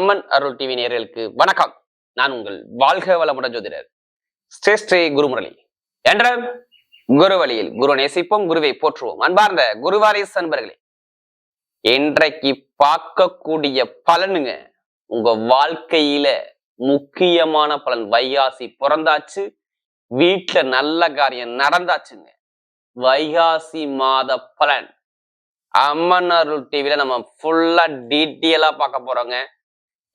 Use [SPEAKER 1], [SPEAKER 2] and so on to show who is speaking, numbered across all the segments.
[SPEAKER 1] அம்மன் அருள் TV நேர்களுக்கு வணக்கம். நான் உங்கள் வாழ்க வளமுடன் ஜோதிடர் ஸ்ரீ ஸ்ரீ குருமுரளி. என்ற குரு வழியில் குரு நேசிப்போம் குருவை போற்றுவோம். அன்பார்ந்த குருவாரிஸ் அன்பர்களே இன்றைக்கு பார்க்கக்கூடிய பலனுங்க உங்க வாழ்க்கையில முக்கியமான பலன். வைகாசி பிறந்தாச்சு வீட்டுல நல்ல காரியம் நடந்தாச்சுங்க. வைகாசி மாத பலன். அம்மன் அருள் டிவில நம்ம ஃபுல்லா டீட்டெயிலா பார்க்க போறோங்க.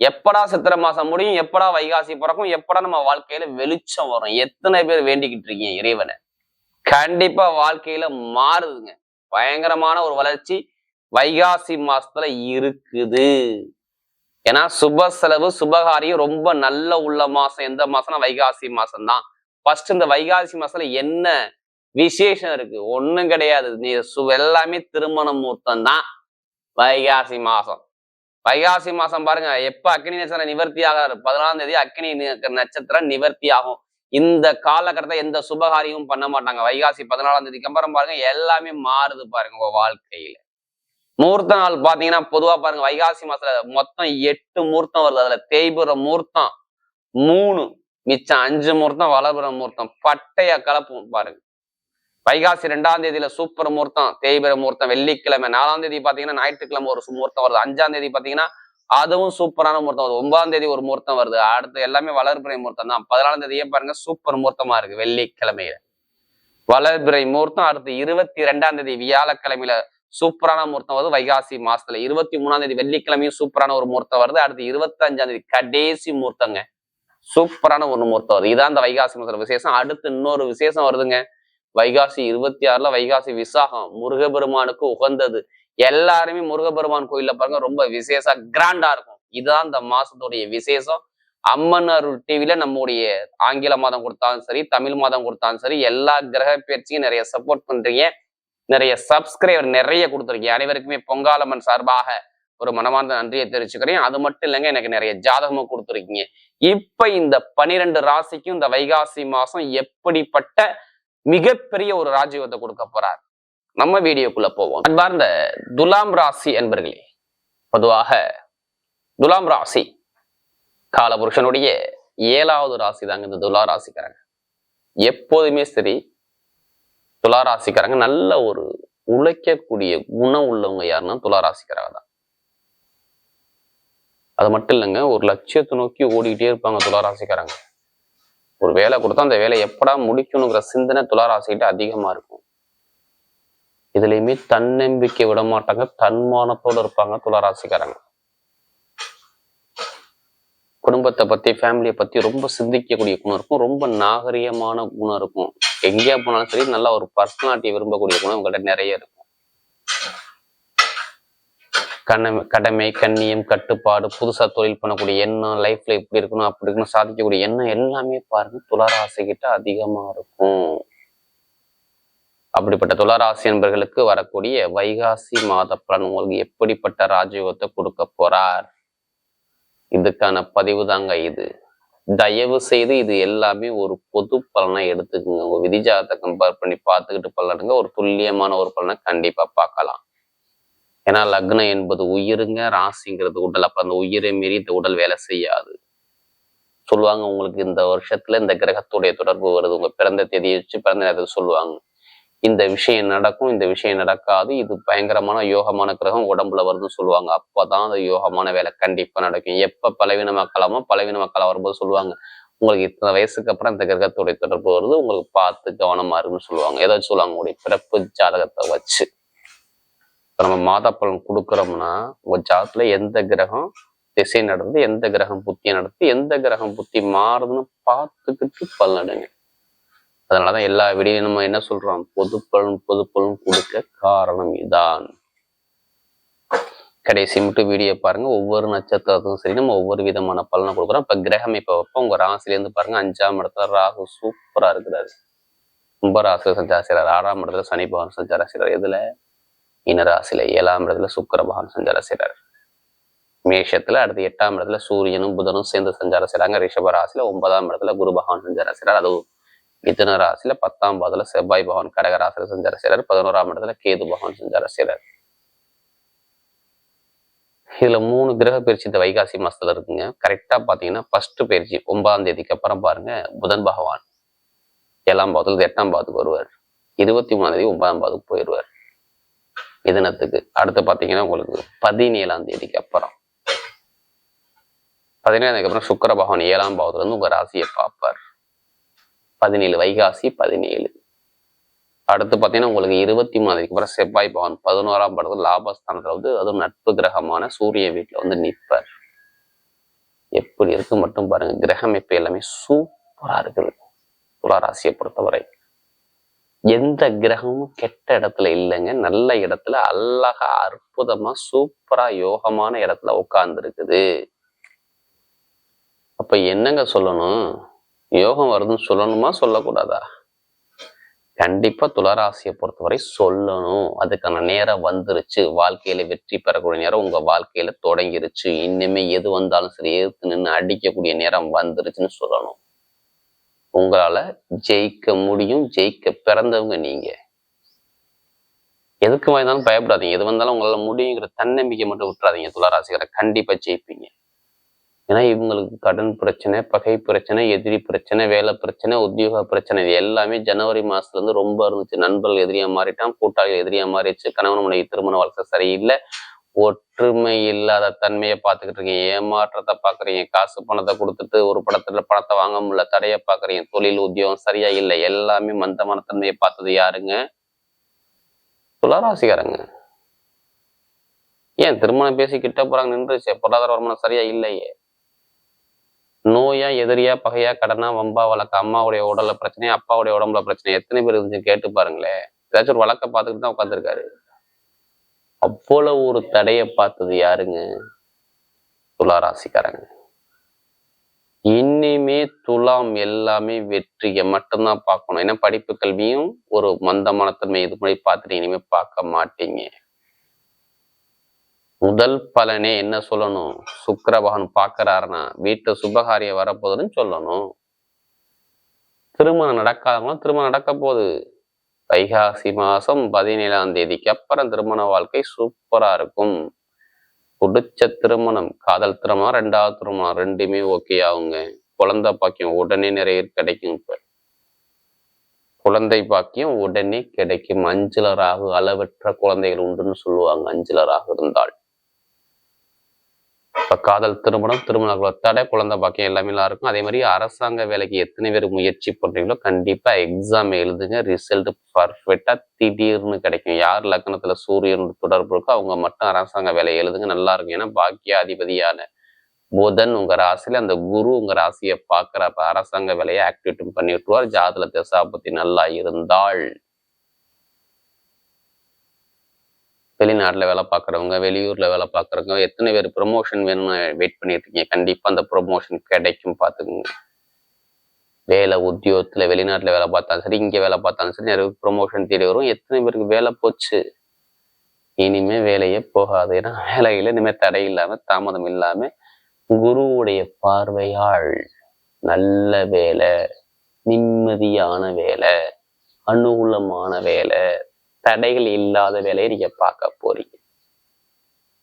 [SPEAKER 1] எப்படா சித்திரை மாசம் முடியும் எப்படா வைகாசி பிறக்கும் எப்படா நம்ம வாழ்க்கையில வெளிச்சம் வரும். எத்தனை பேர் வேண்டிக்கிட்டு இருக்கீங்க இறைவனை? கண்டிப்பா வாழ்க்கையில மாறுதுங்க. பயங்கரமான ஒரு வளர்ச்சி வைகாசி மாசத்துல இருக்குது. ஏன்னா சுப செலவு சுபகாரியம் ரொம்ப நல்ல உள்ள மாசம். எந்த மாசம்னா வைகாசி மாசம் தான் ஃபர்ஸ்ட் இந்த வைகாசி மாசத்துல என்ன விசேஷம் இருக்கு? ஒண்ணும் கிடையாது. நீ சு எல்லாமே திருமண முகூர்த்தம் தான் வைகாசி மாசம். வைகாசி மாசம் பாருங்க எப்ப அக்னி நட்சத்திரம் நிவர்த்தி ஆகாது? பதினாலாம் தேதி அக்னி நட்சத்திரம் நிவர்த்தி ஆகும். இந்த காலகட்டத்தை எந்த சுபகாரியமும் பண்ண மாட்டாங்க. வைகாசி பதினாலாம் தேதிக்கு அப்புறம் பாருங்க எல்லாமே மாறுது பாருங்க உங்க வாழ்க்கையில. மூர்த்த நாள் பாத்தீங்கன்னா பொதுவா பாருங்க வைகாசி மாசத்துல மொத்தம் எட்டு முகூர்த்தம் வருது. அதுல தேய்புற முகூர்த்தம் மூணு மிச்சம் அஞ்சு முகூர்த்தம் வளர்புற முகூர்த்தம் பட்டைய கலப்பும் பாருங்க. வைகாசி ரெண்டாம் தேதியில சூப்பர் முகூர்த்தம் தேய்பிர முகூர்த்தம் வெள்ளிக்கிழமை நாலாம் தேதி பாத்தீங்கன்னா ஞாயிற்றுக்கிழமை ஒரு முகூர்த்தம் வருது. அஞ்சாம் தேதி பாத்தீங்கன்னா அதுவும் சூப்பரான முகூர்த்தம் வருது. ஒன்பதாம் தேதி ஒரு முகூர்த்தம் வருது. அடுத்து எல்லாமே வளர்பிறை முகூர்த்தம் தான். பதினாலாம் தேதியே பாருங்க சூப்பர் முகூர்த்தமா இருக்கு வெள்ளிக்கிழமையில. வளர்பிறை முகூர்த்தம். அடுத்து இருபத்தி ரெண்டாம் தேதி வியாழக்கிழமையில சூப்பரான முகூர்த்தம் வருது வைகாசி மாசத்துல. இருபத்தி மூணாம் தேதி வெள்ளிக்கிழமையும் சூப்பரான ஒரு முகூர்த்தம் வருது. அடுத்து இருபத்தி அஞ்சாம் தேதி கடைசி முகூர்த்தங்க. சூப்பரான ஒரு முகூர்த்தம் வருது. இதான் அந்த வைகாசி மாசத்துல விசேஷம். அடுத்து இன்னொரு விசேஷம் வருதுங்க. வைகாசி இருபத்தி ஆறுல வைகாசி விசாகம் முருகபெருமானுக்கு உகந்தது. எல்லாருமே முருகபெருமான் கோயில்ல பாருங்க ரொம்ப விசேஷ கிராண்டா இருக்கும். இதுதான் இந்த மாசத்துடைய விசேஷம். அம்மன் அருள் டிவில நம்முடைய ஆங்கில மாதம் கொடுத்தாலும் சரி தமிழ் மாதம் கொடுத்தாலும் சரி எல்லா கிரக பயிற்சியும் நிறைய சப்போர்ட் பண்றீங்க. நிறைய சப்ஸ்கிரைபர் நிறைய கொடுத்துருக்கீங்க. அனைவருக்குமே பொங்காலம்மன் சார்பாக ஒரு மனமார்ந்த நன்றியை தெரிவிச்சுக்கிறேன். அது மட்டும் இல்லைங்க எனக்கு நிறைய ஜாதகமும் கொடுத்துருக்கீங்க. இப்ப இந்த பனிரெண்டு ராசிக்கும் இந்த வைகாசி மாசம் எப்படிப்பட்ட மிகப்பெரிய ஒரு ராஜயோகத்தை கொடுக்க போறார். நம்ம வீடியோக்குள்ள போவோம். அன்பார்ந்த துலாம் ராசி என்பர்களே பொதுவாக துலாம் ராசி காலபுருஷனுடைய ஏழாவது ராசி தாங்க இந்த துலா ராசிக்காரங்க. எப்போதுமே சரி துலா ராசிக்காரங்க நல்ல ஒரு உழைக்கக்கூடிய குணம் உள்ளவங்க யாருன்னா துலா ராசிக்காரங்க தான். அது மட்டும் இல்லைங்க ஒரு லட்சியத்தை நோக்கி ஓடிக்கிட்டே இருப்பாங்க துலா ராசிக்காரங்க. ஒரு வேலை கொடுத்தா அந்த வேலையை எப்படா முடிக்கணுங்கிற சிந்தனை துளாராசிக்கிட்ட அதிகமா இருக்கும். இதுலயுமே தன்னம்பிக்கை விட மாட்டாங்க தன்மானத்தோட இருப்பாங்க துளாராசிக்காரங்க. குடும்பத்தை பத்தி ஃபேமிலியை பத்தி ரொம்ப சிந்திக்கக்கூடிய குணம் இருக்கும் ரொம்ப நாகரிகமான குணம் இருக்கும். எங்கேயா போனாலும் சரி நல்லா ஒரு பர்சனாலிட்டி விரும்பக்கூடிய குணம் உங்கள்கிட்ட நிறைய இருக்கும். கண்ணமை கடமை கண்ணியம் கட்டுப்பாடு புதுசா தொழில் பண்ணக்கூடிய எண்ணம் லைஃப்ல இப்படி இருக்கணும் அப்படி இருக்கணும் சாதிக்கக்கூடிய எண்ணம் எல்லாமே பாருங்க துளாராசி கிட்ட அதிகமா இருக்கும். அப்படிப்பட்ட துளராசி என்பர்களுக்கு வரக்கூடிய வைகாசி மாத பலன் உங்களுக்கு எப்படிப்பட்ட ராஜயோகத்தை கொடுக்க போறார்? இதுக்கான பதிவு தாங்க இது. தயவு செய்து இது எல்லாமே ஒரு பொது பலனை எடுத்துக்கோங்க. உங்க விதிஜாதத்தை கம்பேர் பண்ணி பார்த்துக்கிட்டு பலனுங்க ஒரு துல்லியமான ஒரு பலனை கண்டிப்பா பார்க்கலாம். ஏன்னா லக்னம் என்பது உயிருங்க ராசிங்கிறது உடல். அப்ப அந்த உயிரை மீறி இந்த உடல் வேலை செய்யாது. சொல்லுவாங்க உங்களுக்கு இந்த வருஷத்துல இந்த கிரகத்துடைய தொடர்பு வருது. உங்க பிறந்த தேதியை வச்சு பிறந்த நேரத்தில் சொல்லுவாங்க. இந்த விஷயம் நடக்கும் இந்த விஷயம் நடக்காது. இது பயங்கரமான யோகமான கிரகம் உடம்புல வருதுன்னு சொல்லுவாங்க. அப்பதான் அந்த யோகமான வேலை கண்டிப்பா நடக்கும். எப்ப பலவீனமாக்கலாமோ பலவீனமாக்கலாம் வரும்போது சொல்லுவாங்க. உங்களுக்கு இத்தனை வயசுக்கு அப்புறம் இந்த கிரகத்துடைய தொடர்பு வருது. உங்களுக்கு பார்த்து கவனமா இருக்குன்னு சொல்லுவாங்க. ஏதாச்சும் சொல்லுவாங்க உங்களுடைய பிறப்பு ஜாதகத்தை வச்சு. நம்ம மாதா பலன் கொடுக்குறோம்னா உங்க ஜாதத்துல எந்த கிரகம் திசை நடந்து எந்த கிரகம் புத்தியை நடத்து எந்த கிரகம் புத்தி மாறுதுன்னு பார்த்துக்கிட்டு பலனடுங்க அதனாலதான் எல்லா வீடியும் நம்ம என்ன சொல்றோம்? பொது பலன் பொது பலன் கொடுக்க காரணம் இதான். கடைசி மட்டும் வீடியோ பாருங்க. ஒவ்வொரு நட்சத்திரத்துக்கும் சரி நம்ம ஒவ்வொரு விதமான பலனை கொடுக்குறோம். இப்ப கிரகம் இப்ப வைப்போம். உங்க ராசிலேருந்து பாருங்க. அஞ்சாம் இடத்துல ராகு சூப்பரா இருக்கிறாரு. கும்ப ராசியில சஞ்சார ஆறாம் இடத்துல சனி பகவான் சஞ்சார செய்றாரு இனராசியில ஏழாம் இடத்துல சுக்கிர பகவான் சஞ்சாரம் செய்கிறார் மேஷத்துல அடுத்து எட்டாம் இடத்துல சூரியனும் புதனும் சேர்ந்து சஞ்சாரம் செய்றாங்க. ரிஷப ராசியில ஒன்பதாம் இடத்துல குரு பகவான் சஞ்சாரம் செய்கிறார் அதுவும் மிதுன ராசியில பத்தாம் பாதத்துல செவ்வாய் பகவான் கடக ராசியில சஞ்சாரம் செய்கிறார் பதினோராம் இடத்துல கேது பகவான் சஞ்சாரம் செய்கிறார் இதுல மூணு கிரக பயிற்சி இந்த வைகாசி மாசத்துல இருக்குங்க. கரெக்டா பாத்தீங்கன்னா ஃபர்ஸ்ட் பயிற்சி ஒன்பதாம் தேதிக்கு அப்புறம் பாருங்க புதன் பகவான் ஏழாம் பாதத்துல எட்டாம் பாதத்துக்கு வருவார். இருபத்தி மூணாம் தேதி ஒன்பதாம் பாதத்துக்கு போயிடுவார் மிதனத்துக்கு. அடுத்து பாத்தீங்கன்னா உங்களுக்கு பதினேழாம் தேதிக்கு அப்புறம். பதினேழாம் தேதிக்கு அப்புறம் சுக்கர பகவான் ஏழாம் பாவத்துலேருந்து உங்கள் உங்க ராசியை பார்ப்பார். பதினேழு வைகாசி பதினேழு. அடுத்து பார்த்தீங்கன்னா உங்களுக்கு இருபத்தி மூணாவதுக்கு அப்புறம் செவ்வாய் பவன் பதினோராம் படத்தில் லாபஸ்தானத்தில் வந்து அதுவும் நட்பு கிரகமான சூரிய வீட்டில் வந்து நிற்பார். எப்படி இருக்கு மட்டும் பாருங்க. கிரகம் இப்போ எல்லாமே சூப்பரா இருக்குது. துளாராசியை பொறுத்தவரை. எந்த கிரகமும் கெட்ட இடத்துல இல்லைங்க. நல்ல இடத்துல அழகா அற்புதமா சூப்பரா யோகமான இடத்துல உட்கார்ந்து இருக்குது அப்ப என்னங்க சொல்லணும்? யோகம் வருதுன்னு சொல்லணுமா சொல்லக்கூடாதா? கண்டிப்பா துளராசியை பொறுத்தவரை சொல்லணும். அதுக்கான நேரம் வந்துருச்சு. வாழ்க்கையில வெற்றி பெறக்கூடிய நேரம் உங்க வாழ்க்கையில தொடங்கிருச்சு. இன்னுமே எது வந்தாலும் சரி எதிர்த்து நின்று அடிக்கக்கூடிய நேரம் வந்துருச்சுன்னு சொல்லணும். உங்களால ஜெயிக்க முடியும் ஜெயிக்க பிறந்தவங்க நீங்க. எதுக்கு வாய்ந்தாலும் பயப்படாதீங்க. எது வந்தாலும் உங்களால முடியுங்கிற தன்னம்பிக்கை மட்டும் விட்டுறாதீங்க. துளராசிகரை கண்டிப்பா ஜெயிப்பீங்க. ஏன்னா இவங்களுக்கு கடன் பிரச்சனை பகை பிரச்சனை எதிரி பிரச்சனை வேலை பிரச்சனை உத்தியோக பிரச்சனை இது எல்லாமே ஜனவரி மாசத்துல இருந்து ரொம்ப இருந்துச்சு. நண்பர்கள் எதிரியா மாறிட்டான் கூட்டாளிகள் எதிரியா மாறிடுச்சு. கணவன் மனைவி திருமண வாழ்க்கை சரியில்லை. ஒற்றுமை இல்லாத தன்மையை பார்த்துக்கிட்டு இருக்கீங்க. ஏமாற்றத்தை பாக்குறீங்க காசு பணத்தை கொடுத்துட்டு ஒரு படத்துல பணத்தை வாங்க முடியல. தடையை பாக்குறீங்க தொழில் உத்தியோகம் சரியா இல்லை. எல்லாமே மந்தமான தன்மையை பார்த்தது யாருங்க? துளாராசிக்காரங்க. ஏன் திருமணம் பேசி கிட்ட போறாங்க நின்றுச்சு. பொருளாதார வருமானம் சரியா இல்லையே. நோயா எதிரியா பகையா கடனா வம்பா வழக்கு அம்மாவுடைய உடல்ல பிரச்சனை அப்பாவுடைய உடம்புல பிரச்சனை எத்தனை பேர் இருந்துச்சு கேட்டு பாருங்களேன். ஏதாச்சும் ஒரு வழக்க பார்த்துக்கிட்டு தான் உட்காந்துருக்காரு அவ்வளவு ஒரு தடையை பார்த்தது யாருங்க? துளாராசிக்காரங்க. இனிமே துலாம் எல்லாமே வெற்றியை மட்டும்தான் பார்க்கணும். ஏன்னா படிப்பு கல்வியும் ஒரு மந்தமான தன்மை. இது மாதிரி பார்த்துட்டு இனிமே பார்க்க மாட்டீங்க. முதல் பலனே என்ன சொல்லணும்? சுக்கரபகன் பாக்குறாருன்னா வீட்டு சுபகாரியம் வரப்போகுதுன்னு சொல்லணும். திருமணம் நடக்காதவங்களும் திருமணம் நடக்க போகுது வைகாசி மாசம் பதினேழாம் தேதிக்கு அப்புறம் திருமண வாழ்க்கை சூப்பரா இருக்கும். பிடிச்ச திருமணம் காதல் திருமணம் ரெண்டாவது திருமணம் ரெண்டுமே ஓகே ஆகுங்க. குழந்தை பாக்கியம் உடனே நிறைய கிடைக்கும் இப்போ. குழந்தை பாக்கியம் உடனே கிடைக்கும். அஞ்சலராக அளவற்ற குழந்தைகள் உண்டுன்னு சொல்லுவாங்க. அஞ்சலராக இருந்தால். இப்போ காதல் திருமணம் திருமண தடை குழந்தை பாக்கியம் எல்லாமே இருக்கும். அதே மாதிரி அரசாங்க வேலைக்கு எத்தனை பேர் முயற்சி பண்றீங்களோ கண்டிப்பா எக்ஸாம் எழுதுங்க. ரிசல்ட் பர்ஃபெக்டா திடீர்னு கிடைக்கும். யார் லக்னத்துல சூரியன் தொடர்பு இருக்கோ அவங்க மட்டும் அரசாங்க வேலை எழுதுங்க. நல்லா இருக்கும். ஏன்னா பாக்கியாதிபதியான புதன் உங்க ராசியில அந்த குரு உங்க ராசியை பாக்குறப்ப அரசாங்க வேலையை ஆக்டிவேட்டும் பண்ணி விட்டுருவார் ஜாதல தசாபத்தி நல்லா இருந்தால் வெளிநாட்டில் வேலை பார்க்குறவங்க வெளியூரில் வேலை பார்க்குறவங்க எத்தனை பேர் ப்ரொமோஷன் வேணும்னு வெயிட் பண்ணிட்டு இருக்கீங்க கண்டிப்பாக அந்த ப்ரொமோஷன் கிடைக்கும் பார்த்துக்குங்க. வேலை உத்தியோகத்தில் வெளிநாட்டில் வேலை பார்த்தாலும் சரி இங்கே வேலை பார்த்தாலும் சரி நிறைய ப்ரொமோஷன் தேடி வரும். எத்தனை பேருக்கு வேலை போச்சு? இனிமே வேலையே போகாது. ஏன்னா வேலையில் இனிமேல் தடை இல்லாமல் தாமதம் இல்லாமல் குருவுடைய பார்வையாள் நல்ல வேலை நிம்மதியான வேலை அனுகூலமான வேலை தடைகள் இல்லாத வேலையை நீங்க பார்க்க போறீங்க.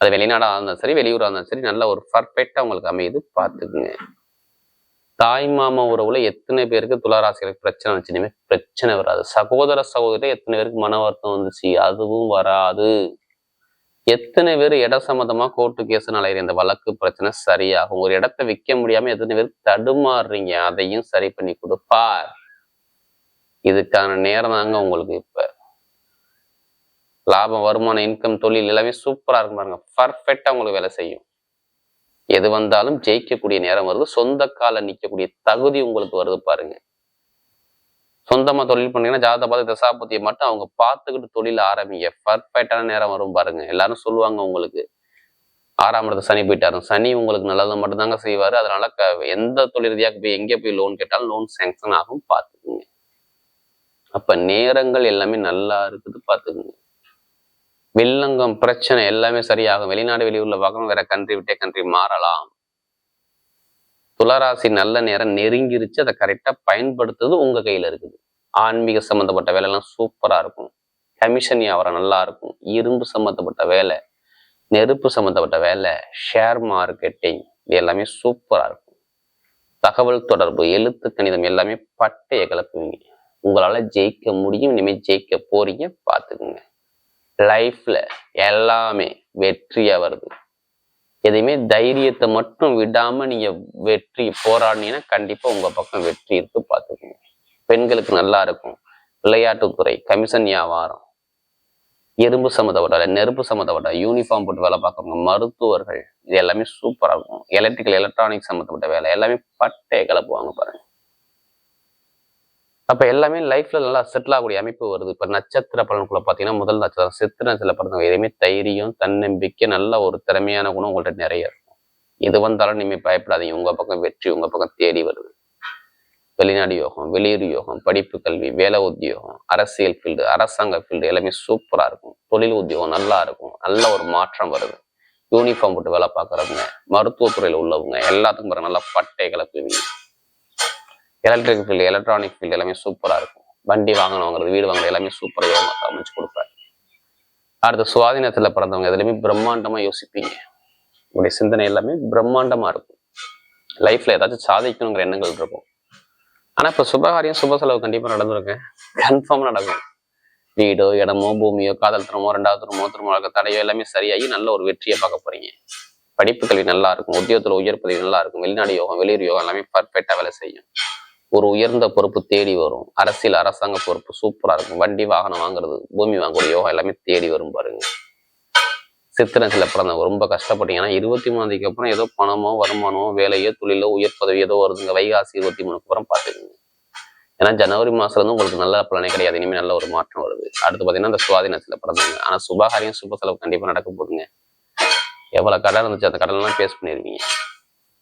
[SPEAKER 1] அது வெளிநாடா இருந்தாலும் சரி வெளியூரா இருந்தாலும் சரி நல்ல ஒரு பர்ஃபெக்டாக உங்களுக்கு அமையுது பார்த்துக்குங்க. தாய் மாமா உறவுல எத்தனை பேருக்கு துளாராசிகளுக்கு பிரச்சனை வந்துச்சு பிரச்சனை வராது. சகோதர சகோதரி எத்தனை பேருக்கு மன வருத்தம் வந்துச்சு? அதுவும் வராது. எத்தனை பேர் இட சம்மந்தமாக கோர்ட்டு கேஸ் அலையிற இந்த வழக்கு பிரச்சனை சரியாகும். ஒரு இடத்த விற்க முடியாம எத்தனை பேர் தடுமாறுறீங்க? அதையும் சரி பண்ணி கொடுப்பார் இதுக்கான நேரம் தாங்க உங்களுக்கு இப்ப. லாபம் வருமானம் இன்கம் தொழில் எல்லாமே சூப்பரா இருக்கும் பாருங்க. பர்ஃபெக்டாக உங்களுக்கு வேலை செய்யும். எது வந்தாலும் ஜெயிக்கக்கூடிய நேரம் வருது. சொந்த கால நிற்கக்கூடிய தகுதி உங்களுக்கு வருது பாருங்க. சொந்தமா தொழில் பண்ணீங்கன்னா ஜாதக பார்த்து தசாபத்தியை மட்டும் அவங்க பார்த்துக்கிட்டு தொழில் ஆரம்பிங்க. பர்ஃபெக்டான நேரம் வரும் பாருங்க. எல்லாரும் சொல்லுவாங்க உங்களுக்கு. ஆறாம் இடத்து சனி போயிட்டாரு. சனி உங்களுக்கு நல்லது மட்டும்தாங்க செய்வாரு. அதனால க எந்த தொழில் ரீதியாக போய் எங்கே போய் லோன் கேட்டாலும் லோன் சேங்ஷன் ஆகும் பார்த்துக்குங்க. அப்போ நேரங்கள் எல்லாமே நல்லா இருக்குது பார்த்துக்குங்க. வில்லங்கம் பிரச்சனை எல்லாமே சரியாகும். வெளிநாடு வெளியூர்ல பார்க்கணும் வேற கண்ட்ரி விட்டே கண்ட்ரி மாறலாம். துளராசி நல்ல நேரம் நெருங்கிருச்சு. அதை கரெக்டா பயன்படுத்துறது உங்க கையில இருக்குது. ஆன்மீக சம்மந்தப்பட்ட வேலைலாம் சூப்பரா இருக்கும். கமிஷன் வியாபாரம் நல்லா இருக்கும். இரும்பு சம்மந்தப்பட்ட வேலை நெருப்பு சம்பந்தப்பட்ட வேலை ஷேர் மார்க்கெட்டிங் இது எல்லாமே சூப்பரா இருக்கும். தகவல் தொடர்பு எழுத்து கணிதம் எல்லாமே பட்டையை கலப்புவீங்க உங்களால ஜெயிக்க முடியும். இனிமேல் ஜெயிக்க போறீங்க. பார்த்துக்குங்க. லைஃப்ல எல்லாமே வெற்றியா வருது. எதையுமே தைரியத்தை மட்டும் விடாம நீங்க வெற்றி போராடினீங்கன்னா கண்டிப்பா உங்க பக்கம் வெற்றி இருக்கு பார்த்துக்கோங்க பெண்களுக்கு நல்லா இருக்கும். விளையாட்டுத்துறை கமிஷன் வியாபாரம் எறும்பு சம்மந்தப்பட்ட வேலை, நெருப்பு சம்மந்தப்பட்ட யூனிஃபார்ம் போட்டு வேலை பார்க்குறவங்க மருத்துவர்கள் இது எல்லாமே சூப்பரா இருக்கும். எலக்ட்ரிக்கல் எலக்ட்ரானிக் சம்மந்தப்பட்ட வேலை எல்லாமே பட்டையை கிளப்புவாங்க பாருங்க. அப்ப எல்லாமே லைஃப்ல நல்லா செட்டில் ஆகக்கூடிய அமைப்பு வருது. இப்ப நட்சத்திர பலனுக்குள்ள பாத்தீங்கன்னா முதல் நட்சத்திரம் சித்திர நட்சத்திர பிறந்தவங்க. எதுவுமே தைரியம் தன்னம்பிக்கை நல்ல ஒரு திறமையான குணம் உங்கள்கிட்ட நிறைய இருக்கும். இது வந்தாலும் நீங்க பயப்படாதீங்க. உங்க பக்கம் வெற்றி உங்க பக்கம் தேடி வருது. வெளிநாடு யோகம் வெளியூர் யோகம் படிப்பு கல்வி வேலை உத்தியோகம் அரசியல் ஃபீல்டு அரசாங்க ஃபீல்டு எல்லாமே சூப்பரா இருக்கும். தொழில் உத்தியோகம் நல்லா இருக்கும். நல்ல ஒரு மாற்றம் வருது. யூனிஃபார்ம் போட்டு வேலை பார்க்குறவங்க மருத்துவத்துறையில் உள்ளவங்க எல்லாத்துக்கும் பாருங்க நல்லா பட்டை கிளப்புவீங்க எலக்ட்ரிக் ஃபீல்டு எலக்ட்ரானிக் ஃபீல்டு எல்லாமே சூப்பராக இருக்கும். வண்டி வாங்கணும் வீடு வாங்குறது எல்லாமே சூப்பராக யோகா அமைச்சு கொடுப்பாரு. அடுத்து சுவாதீனத்துல பிறந்தவங்க எதுலையுமே பிரம்மாண்டமா யோசிப்பீங்க. உங்களுடைய சிந்தனை எல்லாமே பிரம்மாண்டமா இருக்கும். லைஃப்பில் ஏதாச்சும் சாதிக்கணுங்கிற எண்ணங்கள் இருக்கும். ஆனா இப்ப சுபகாரியம் சுப செலவு கண்டிப்பா நடந்திருக்கு. கன்ஃபார்ம் நடக்கும். வீடோ இடமோ பூமியோ காதல் திறமோ ரெண்டாவது திருமோ திருமண தடையோ எல்லாமே சரியாகி நல்ல ஒரு வெற்றியை பார்க்க போறீங்க. படிப்பு கல்வி நல்லா இருக்கும். உத்தியோகத்துல உயர் பதவி நல்லா இருக்கும். வெளிநாடு யோகம் வெளியூர் யோகம் எல்லாமே பர்ஃபெக்டாக வேலை செய்யும். ஒரு உயர்ந்த பொறுப்பு தேடி வரும். அரசியல் அரசாங்க பொறுப்பு சூப்பரா இருக்கும். வண்டி வாகனம் வாங்குறது பூமி வாங்கக்கூடிய யோகா எல்லாமே தேடி வரும் பாருங்க. சித்திரத்துல பிறந்தவங்க ரொம்ப கஷ்டப்பட்டீங்கன்னா இருபத்தி மூணு அப்புறம் ஏதோ பணமோ வருமானமோ வேலையோ தொழிலோ உயர் பதவி ஏதோ வருதுங்க. வைகாசி இருபத்தி மூணுக்கு அப்புறம் பார்த்துக்கோங்க. ஏன்னா ஜனவரி மாசத்துலேருந்து உங்களுக்கு நல்ல பலனே கிடையாது. இனிமேல் நல்ல ஒரு மாற்றம் வருது. அடுத்து பார்த்தீங்கன்னா இந்த சில பிறந்தவங்க. ஆனால் சுபகாரியம் சுப செலவு கண்டிப்பாக நடக்க போகுதுங்க. எவ்வளவு கடன் இருந்துச்சு அந்த கடன்லாம் பேஸ் பண்ணிருவீங்க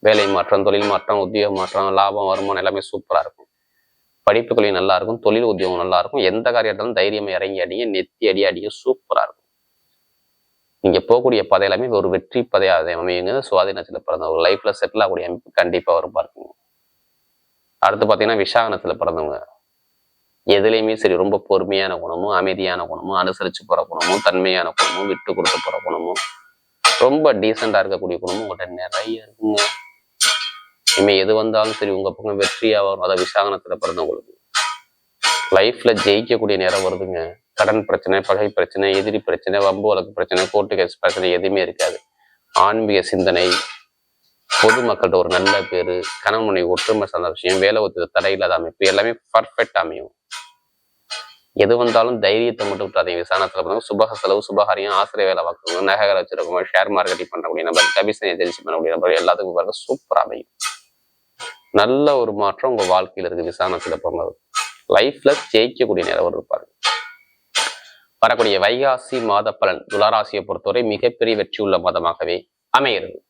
[SPEAKER 1] வேலை மாற்றம் தொழில் மாற்றம் உத்தியோக மாற்றம் லாபம் வருமானம் எல்லாமே சூப்பராக இருக்கும். படிப்பு நல்லா இருக்கும் தொழில் உத்தியோகம் நல்லா இருக்கும். எந்த காரியத்தாலும் தைரியமா இறங்கி அடிங்க நெத்தி அடி அடிங்க சூப்பராக இருக்கும். நீங்க போகக்கூடிய பதை எல்லாமே ஒரு வெற்றி பதையாக அமையுங்க. சுவாதினத்தில் பிறந்த ஒரு லைஃப்ல செட்டில் ஆகக்கூடிய அமைப்பு கண்டிப்பாக வரும் பாருங்க. அடுத்து பார்த்தீங்கன்னா விசாகனத்தில் பிறந்தவங்க. எதுலையுமே சரி ரொம்ப பொறுமையான குணமும் அமைதியான குணமும் அனுசரித்து போகிற குணமும் தன்மையான குணமும் விட்டு கொடுத்து போகிற குணமும் ரொம்ப டீசெண்டா இருக்கக்கூடிய குணமும் உங்கள்கிட்ட நிறைய இருக்குங்க. இனிமேல் எது வந்தாலும் சரி உங்கள் பக்கம் வெற்றியாக வரும். அதை விசாகனத்துல பிறந்தவங்களுக்கு. லைஃப்பில் ஜெயிக்கக்கூடிய நேரம் வருதுங்க. கடன் பிரச்சனை பகை பிரச்சனை எதிரி பிரச்சனை வம்பு வழக்கு பிரச்சனை கோர்ட்டு கேஸ் பிரச்சனை எதுவுமே இருக்காது. ஆன்மீக சிந்தனை பொதுமக்கள்கிட்ட ஒரு நல்ல பேர் கணவனை ஒற்றுமை சார்ந்த விஷயம் வேலை ஒத்துத தடையில்லாத அமைப்பு எல்லாமே பர்ஃபெக்ட் அமையும். எது வந்தாலும் தைரியத்தை மட்டும் விட்டாதீங்க விசாரணத்தில் பண்ணுங்க சுபக செலவு சுபகாரியம் ஆசிரியர் வேலை பார்க்குறவங்க நகை வச்சிருக்கவங்க ஷேர் மார்க்கெட்டிங் பண்ணக்கூடிய நபர் கமிஷன் ஏஜென்சி பண்ணக்கூடிய நபர் எல்லாத்துக்கும் பாருங்க சூப்பராக அமையும். நல்ல ஒரு மாற்றம் உங்க வாழ்க்கையில இருக்கு. விசாரணத்துல போகும்போது. லைஃப்ல ஜெயிக்கக்கூடிய நிலவர் இருப்பாரு. வரக்கூடிய வைகாசி மாத பலன் துளாராசியை பொறுத்தவரை மிகப்பெரிய வெற்றி உள்ள மாதமாகவே அமைகிறது.